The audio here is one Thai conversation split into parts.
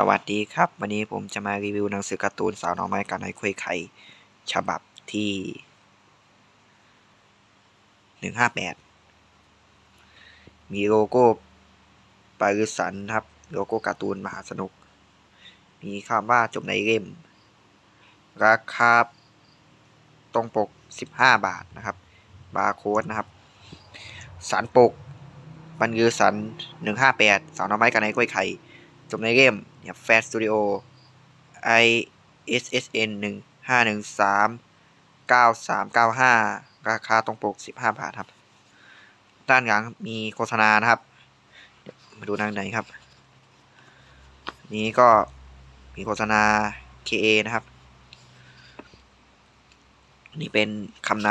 สวัสดีครับ วันนี้ผมจะมารีวิวหนังสือการ์ตูนสาวน้องไม้กับนายคุยไข่ฉบับที่หนึ่งห้าแปดมีโลโก้ปาริสันครับ โลโก้การ์ตูนมหาสนุก มีคำว่าจบในเล่ม ราคาตรงปก15บาทนะครับ บาร์โค้ดนะครับสันปก บันยือสัน158สาวน้องไม้กับนายกล้วยไข่ จบในเกมเนี่ยแฟสตูดิโอ i s s n หนึ่งห้าหนึ่งสามเก้าสามเก้าห้าราคาตรงปกสิบห้าบาทครับ ด้านหลังมีโฆษณานะครับ มาดูด้านในครับ นี้ก็มีโฆษณา KA นะครับนนี้เป็นคำน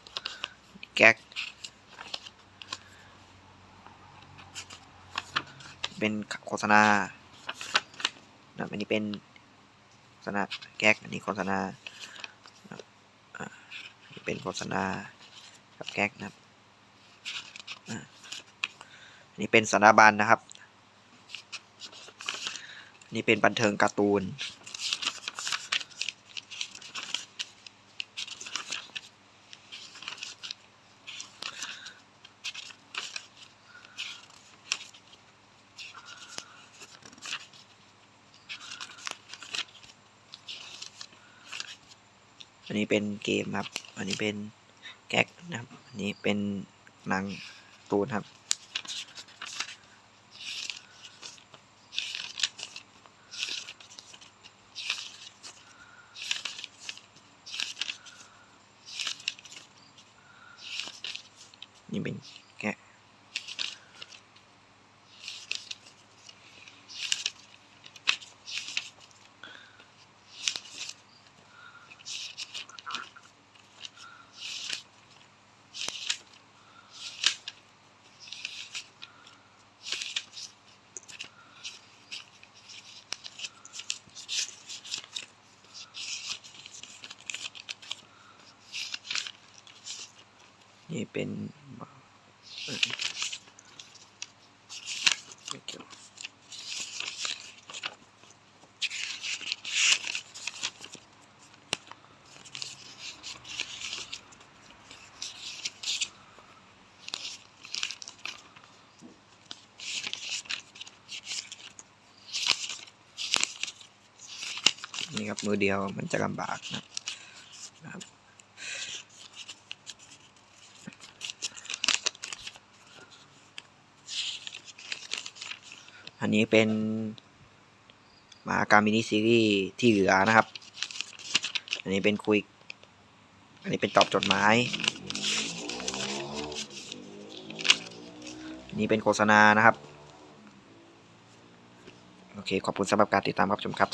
ำแก๊ก เป็นโฆษณานะอันนี้เป็นโฆษณาแก๊กอันนี้โฆษณาเป็นโฆษณากับแก๊กนะครับอันนี้เป็นสารบัญนะครับ นี่เป็นบันเทิงการ์ตูน อันนี้เป็นเกมครับ อันนี้เป็นแก๊กนะครับ อันนี้เป็นหนังตูนครับ นี่เป็นแกะ นี่เป็นไม่เกี่ยวนี่ครับมือเดียวมันจะลำบากนะครับ อันนี้เป็นมาการมินิซีรีส์ที่เหลือนะครับ อันนี้เป็นคุย อันนี้เป็นตอบจดหมายน,นี่เป็นโฆษณานะครับ โอเค ขอบคุณสำหรับการติดตามรับชมครับ